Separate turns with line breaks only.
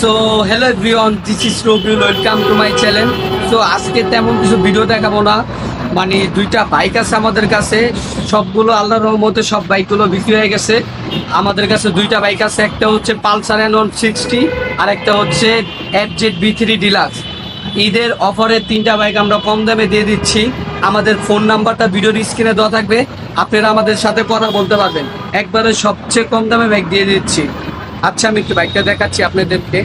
So hello everyone this is Rabiul welcome to my channel so আজকে তেমন কিছু video দেখাবো না। মানে দুইটা বাইক আছে আমাদের কাছে। সবগুলো আল্লাহর রহমতে সব বাইকগুলো বিক্রি হয়ে গেছে। আমাদের কাছে দুইটা বাইক আছে। একটা হচ্ছে পালসার এন ওয়ান সিক্সটি আর একটা হচ্ছে F Z B three deluxe ঈদের অফারে তিনটা বাইক আমরা কম দামে দিয়ে দিচ্ছি। আমাদের ফোন নাম্বারটা ভিডিওর স্ক্রিনে দেওয়া থাকবে। আপনারা আমাদের সাথে কথা বলতে পারবেন। একবারে সবচেয়ে কম দামে বাইক দিয়ে দিচ্ছি। আচ্ছা আমি একটু বাইকটা দেখাচ্ছি আপনাদেরকে।